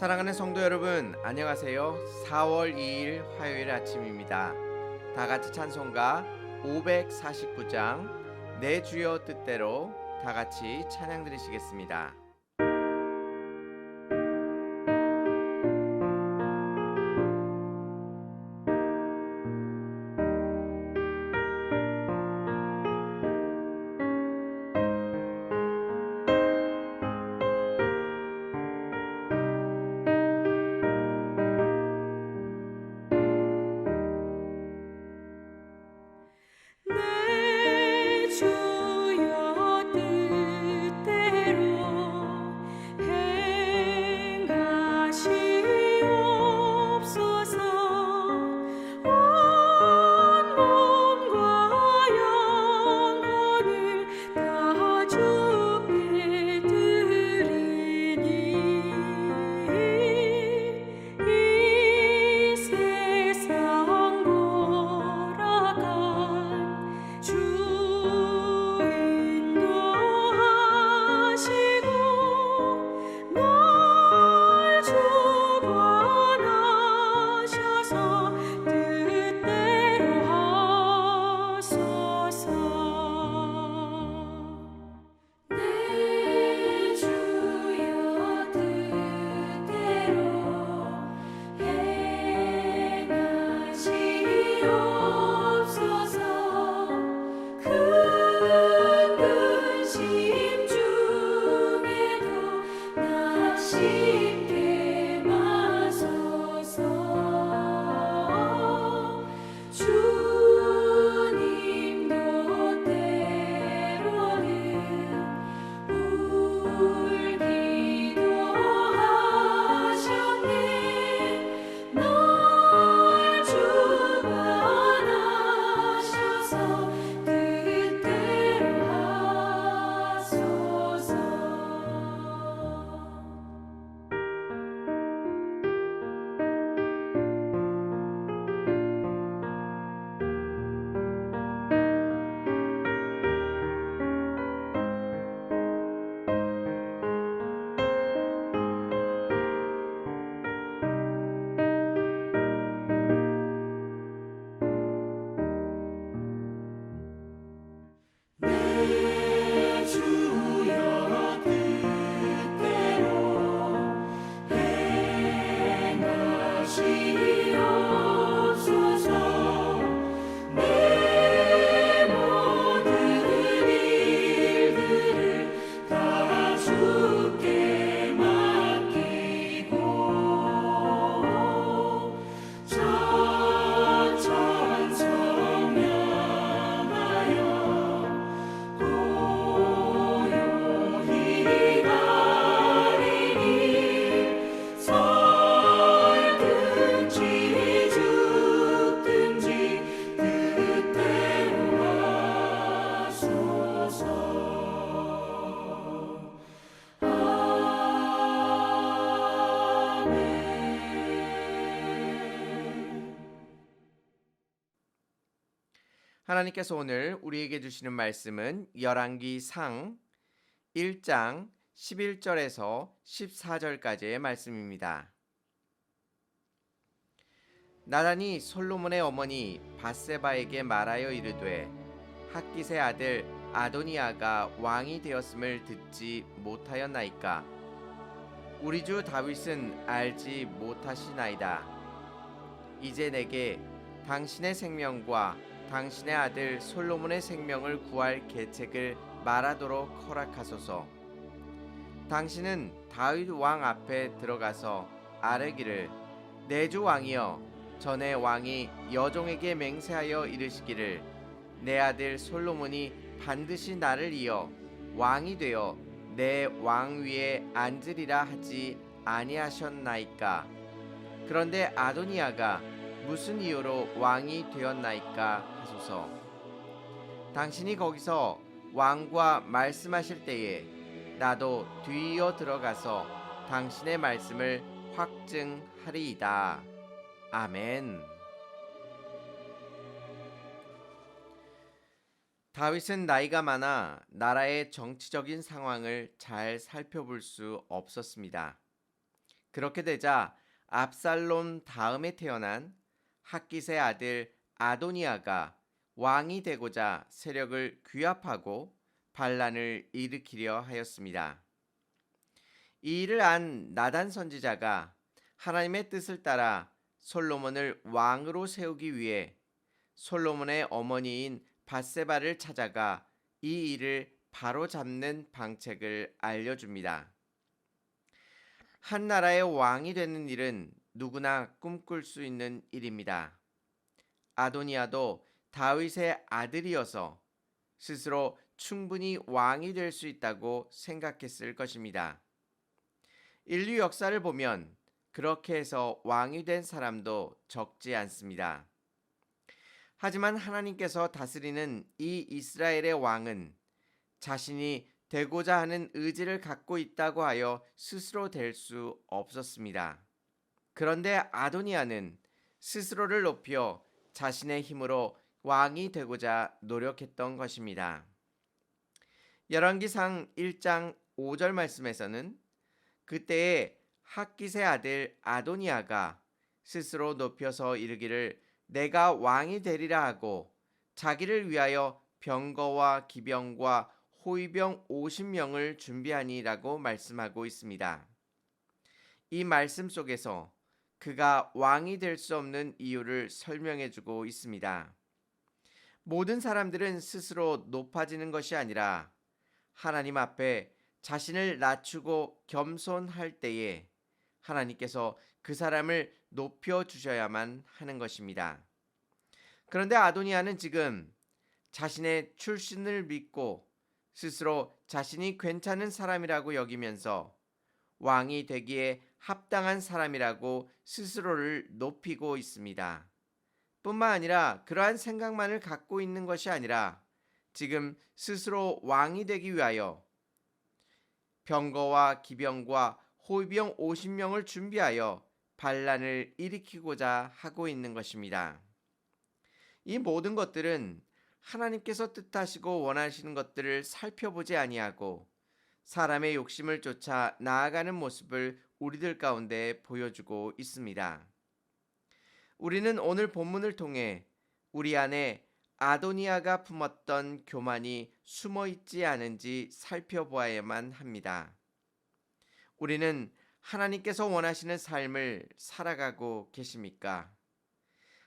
사랑하는 성도 여러분, 안녕하세요. 4월 2일 화요일 아침입니다. 다 같이 찬송가 549장 내 주여 뜻대로 다 같이 찬양 드리시겠습니다. 하나님께서 오늘 우리에게 주시는 말씀은 열왕기 상 1장 11절에서 14절까지의 말씀입니다. 나단이 솔로몬의 어머니 바세바에게 말하여 이르되 학기세 아들 아도니아가 왕이 되었음을 듣지 못하였나이까 우리 주 다윗은 알지 못하시나이다 이제 내게 당신의 생명과 당신의 아들 솔로몬의 생명을 구할 계책을 말하도록 허락하소서. 당신은 다윗 왕 앞에 들어가서 아뢰기를 내 주 왕이여 전에 왕이 여종에게 맹세하여 이르시기를 내 아들 솔로몬이 반드시 나를 이어 왕이 되어 내 왕 위에 앉으리라 하지 아니하셨나이까 그런데 아도니아가 무슨 이유로 왕이 되었나이까 하소서. 당신이 거기서 왕과 말씀하실 때에 나도 뒤이어 들어가서 당신의 말씀을 확증하리이다. 아멘. 다윗은 나이가 많아 나라의 정치적인 상황을 잘 살펴볼 수 없었습니다. 그렇게 되자 압살롬 다음에 태어난 학기세 아들 아도니아가 왕이 되고자 세력을 규합하고 반란을 일으키려 하였습니다. 이 일을 안 나단 선지자가 하나님의 뜻을 따라 솔로몬을 왕으로 세우기 위해 솔로몬의 어머니인 바세바를 찾아가 이 일을 바로 잡는 방책을 알려줍니다. 한 나라의 왕이 되는 일은 누구나 꿈꿀 수 있는 일입니다. 아도니아도 다윗의 아들이어서 스스로 충분히 왕이 될 수 있다고 생각했을 것입니다. 인류 역사를 보면 그렇게 해서 왕이 된 사람도 적지 않습니다. 하지만 하나님께서 다스리는 이 이스라엘의 왕은 자신이 되고자 하는 의지를 갖고 있다고 하여 스스로 될 수 없었습니다. 그런데 아도니아는 스스로를 높여 자신의 힘으로 왕이 되고자 노력했던 것입니다. 열왕기상 1장 5절 말씀에서는 그때에 학기세 아들 아도니아가 스스로 높여서 이르기를 내가 왕이 되리라 하고 자기를 위하여 병거와 기병과 호위병 50명을 준비하니라고 말씀하고 있습니다. 이 말씀 속에서 그가 왕이 될 수 없는 이유를 설명해 주고 있습니다. 모든 사람들은 스스로 높아지는 것이 아니라 하나님 앞에 자신을 낮추고 겸손할 때에 하나님께서 그 사람을 높여 주셔야만 하는 것입니다. 그런데 아도니아는 지금 자신의 출신을 믿고 스스로 자신이 괜찮은 사람이라고 여기면서 왕이 되기에 합당한 사람이라고 스스로를 높이고 있습니다. 뿐만 아니라 그러한 생각만을 갖고 있는 것이 아니라 지금 스스로 왕이 되기 위하여 병거와 기병과 호위병 50명을 준비하여 반란을 일으키고자 하고 있는 것입니다. 이 모든 것들은 하나님께서 뜻하시고 원하시는 것들을 살펴보지 아니하고 사람의 욕심을 쫓아 나아가는 모습을 우리들 가운데 보여주고 있습니다. 우리는 오늘 본문을 통해 우리 안에 아도니아가 품었던 교만이 숨어 있지 않은지 살펴보아야만 합니다. 우리는 하나님께서 원하시는 삶을 살아가고 계십니까?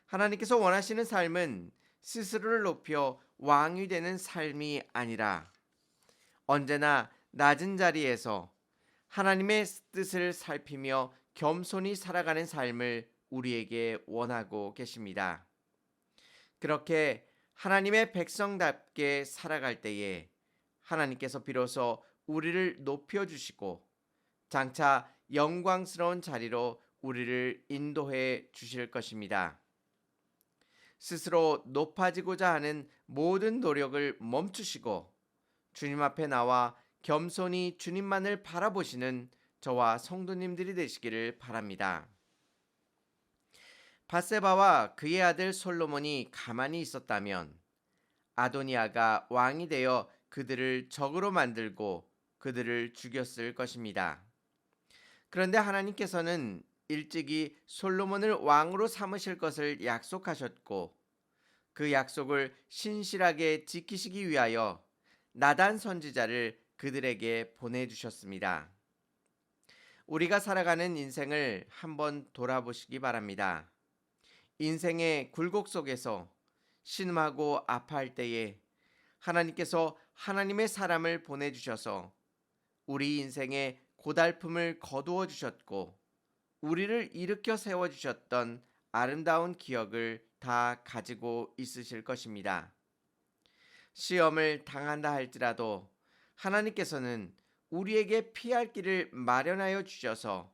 하나님께서 원하시는 삶은 스스로를 높여 왕이 되는 삶이 아니라 언제나 낮은 자리에서 하나님의 뜻을 살피며 겸손히 살아가는 삶을 우리에게 원하고 계십니다. 그렇게 하나님의 백성답게 살아갈 때에 하나님께서 비로소 우리를 높여 주시고 장차 영광스러운 자리로 우리를 인도해 주실 것입니다. 스스로 높아지고자 하는 모든 노력을 멈추시고 주님 앞에 나와 겸손히 주님만을 바라보시는 저와 성도님들이 되시기를 바랍니다. 바세바와 그의 아들 솔로몬이 가만히 있었다면 아도니아가 왕이 되어 그들을 적으로 만들고 그들을 죽였을 것입니다. 그런데 하나님께서는 일찍이 솔로몬을 왕으로 삼으실 것을 약속하셨고 그 약속을 신실하게 지키시기 위하여 나단 선지자를 그들에게 보내주셨습니다. 우리가 살아가는 인생을 한번 돌아보시기 바랍니다. 인생의 굴곡 속에서 신음하고 아파할 때에 하나님께서 하나님의 사람을 보내주셔서 우리 인생의 고달픔을 거두어 주셨고 우리를 일으켜 세워 주셨던 아름다운 기억을 다 가지고 있으실 것입니다. 시험을 당한다 할지라도 하나님께서는 우리에게 피할 길을 마련하여 주셔서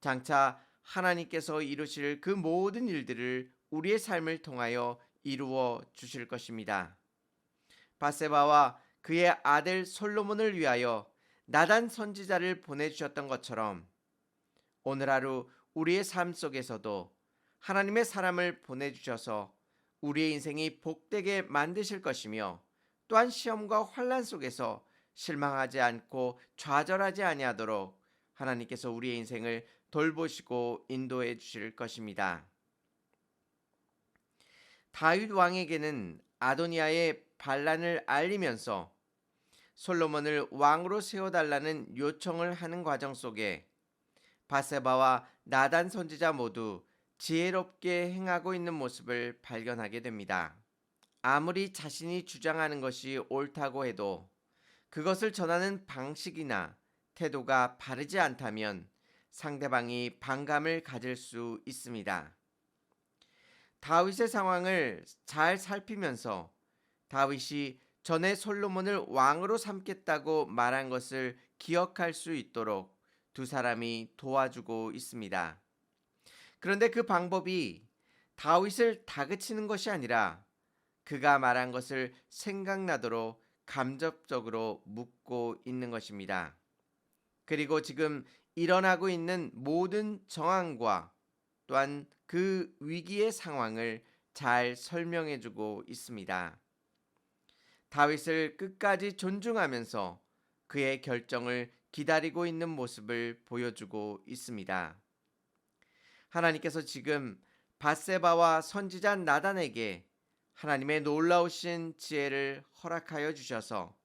장차 하나님께서 이루실 그 모든 일들을 우리의 삶을 통하여 이루어 주실 것입니다. 바세바와 그의 아들 솔로몬을 위하여 나단 선지자를 보내주셨던 것처럼 오늘 하루 우리의 삶 속에서도 하나님의 사람을 보내주셔서 우리의 인생이 복되게 만드실 것이며 또한 시험과 환란 속에서 실망하지 않고 좌절하지 아니하도록 하나님께서 우리의 인생을 돌보시고 인도해 주실 것입니다. 다윗 왕에게는 아도니아의 반란을 알리면서 솔로몬을 왕으로 세워달라는 요청을 하는 과정 속에 바세바와 나단 선지자 모두 지혜롭게 행하고 있는 모습을 발견하게 됩니다. 아무리 자신이 주장하는 것이 옳다고 해도 그것을 전하는 방식이나 태도가 바르지 않다면 상대방이 반감을 가질 수 있습니다. 다윗의 상황을 잘 살피면서 다윗이 전에 솔로몬을 왕으로 삼겠다고 말한 것을 기억할 수 있도록 두 사람이 도와주고 있습니다. 그런데 그 방법이 다윗을 다그치는 것이 아니라 그가 말한 것을 생각나도록 감접적으로 묻고 있는 것입니다. 그리고 지금 일어나고 있는 모든 정황과 또한 그 위기의 상황을 잘 설명해 주고 있습니다. 다윗을 끝까지 존중하면서 그의 결정을 기다리고 있는 모습을 보여주고 있습니다. 하나님께서 지금 바세바와 선지자 나단에게 하나님의 놀라우신 지혜를 허락하여 주셔서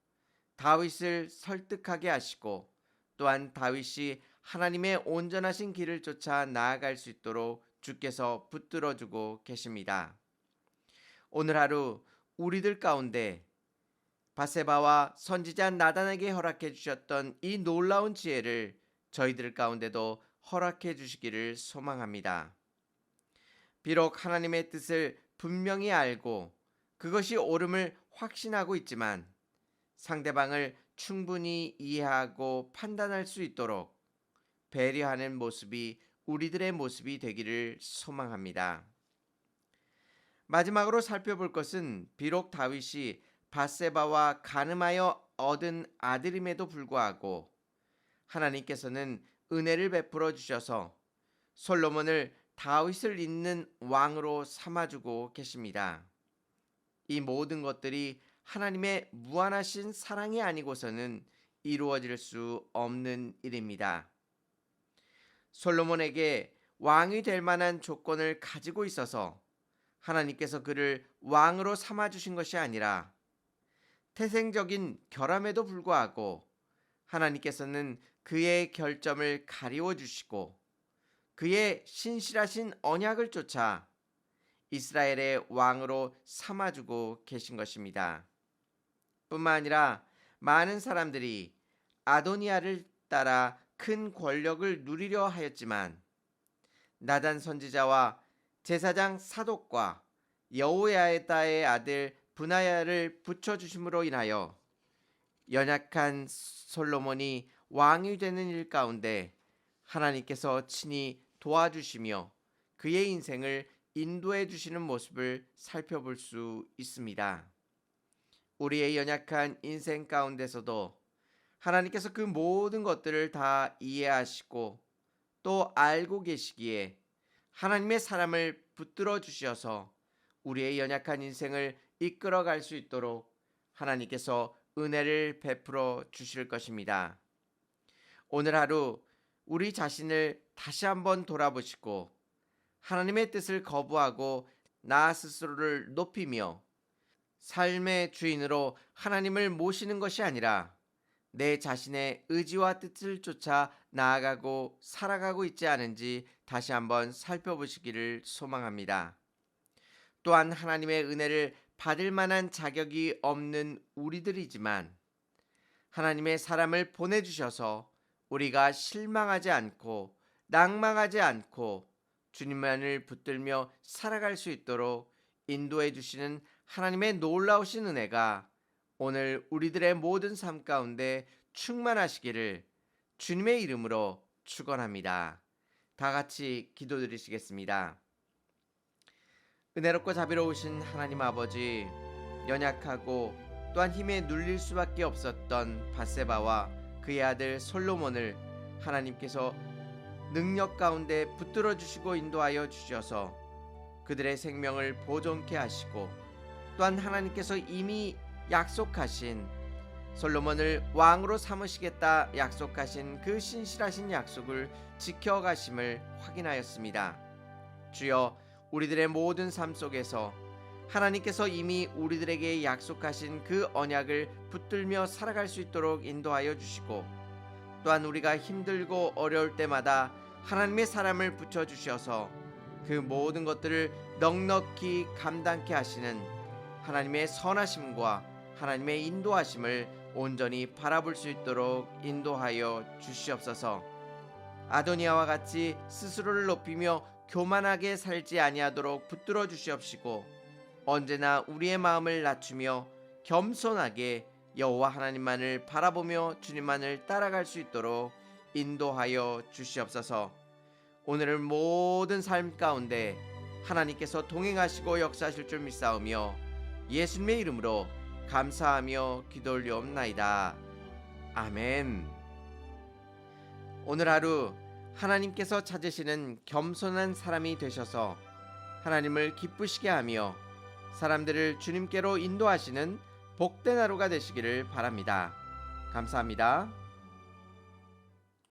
다윗을 설득하게 하시고 또한 다윗이 하나님의 온전하신 길을 쫓아 나아갈 수 있도록 주께서 붙들어 주고 계십니다. 오늘 하루 우리들 가운데 바세바와 선지자 나단에게 허락해 주셨던 이 놀라운 지혜를 저희들 가운데도 허락해 주시기를 소망합니다. 비록 하나님의 뜻을 분명히 알고 그것이 옳음을 확신하고 있지만 상대방을 충분히 이해하고 판단할 수 있도록 배려하는 모습이 우리들의 모습이 되기를 소망합니다. 마지막으로 살펴볼 것은 비록 다윗이 바세바와 가늠하여 얻은 아들임에도 불구하고 하나님께서는 은혜를 베풀어 주셔서 솔로몬을 다윗을 잇는 왕으로 삼아주고 계십니다. 이 모든 것들이 하나님의 무한하신 사랑이 아니고서는 이루어질 수 없는 일입니다. 솔로몬에게 왕이 될 만한 조건을 가지고 있어서 하나님께서 그를 왕으로 삼아 주신 것이 아니라 태생적인 결함에도 불구하고 하나님께서는 그의 결점을 가리워 주시고 그의 신실하신 언약을 쫓아 이스라엘의 왕으로 삼아주고 계신 것입니다. 뿐만 아니라 많은 사람들이 아도니아를 따라 큰 권력을 누리려 하였지만 나단 선지자와 제사장 사독과 여호야다의 아들 분하야를 붙여 주심으로 인하여 연약한 솔로몬이 왕이 되는 일 가운데 하나님께서 친히 도와주시며 그의 인생을 인도해 주시는 모습을 살펴볼 수 있습니다. 우리의 연약한 인생 가운데서도 하나님께서 그 모든 것들을 다 이해하시고 또 알고 계시기에 하나님의 사람을 붙들어 주셔서 우리의 연약한 인생을 이끌어 갈 수 있도록 하나님께서 은혜를 베풀어 주실 것입니다. 오늘 하루 우리 자신을 다시 한번 돌아보시고 하나님의 뜻을 거부하고 나 스스로를 높이며 삶의 주인으로 하나님을 모시는 것이 아니라 내 자신의 의지와 뜻을 쫓아 나아가고 살아가고 있지 않은지 다시 한번 살펴보시기를 소망합니다. 또한 하나님의 은혜를 받을 만한 자격이 없는 우리들이지만 하나님의 사람을 보내주셔서 우리가 실망하지 않고 낭망하지 않고 주님만을 붙들며 살아갈 수 있도록 인도해 주시는 하나님의 놀라우신 은혜가 오늘 우리들의 모든 삶 가운데 충만하시기를 주님의 이름으로 축원합니다. 다 같이 기도드리시겠습니다. 은혜롭고 자비로우신 하나님 아버지 연약하고 또한 힘에 눌릴 수밖에 없었던 바세바와 그의 아들 솔로몬을 하나님께서 능력 가운데 붙들어 주시고 인도하여 주셔서 그들의 생명을 보존케 하시고 또한 하나님께서 이미 약속하신 솔로몬을 왕으로 삼으시겠다 약속하신 그 신실하신 약속을 지켜가심을 확인하였습니다. 주여 우리들의 모든 삶 속에서 하나님께서 이미 우리들에게 약속하신 그 언약을 붙들며 살아갈 수 있도록 인도하여 주시고 또한 우리가 힘들고 어려울 때마다 하나님의 사람을 붙여 주셔서 그 모든 것들을 넉넉히 감당케 하시는 하나님의 선하심과 하나님의 인도하심을 온전히 바라볼 수 있도록 인도하여 주시옵소서. 아도니아와 같이 스스로를 높이며 교만하게 살지 아니하도록 붙들어 주시옵시고 언제나 우리의 마음을 낮추며 겸손하게 여호와 하나님만을 바라보며 주님만을 따라갈 수 있도록 인도하여 주시옵소서. 오늘은 모든 삶 가운데 하나님께서 동행하시고 역사하실 줄 믿사오며 예수님의 이름으로 감사하며 기도 올리옵나이다. 아멘. 오늘 하루 하나님께서 찾으시는 겸손한 사람이 되셔서 하나님을 기쁘시게 하며 사람들을 주님께로 인도하시는 복된 하루가 되시기를 바랍니다. 감사합니다.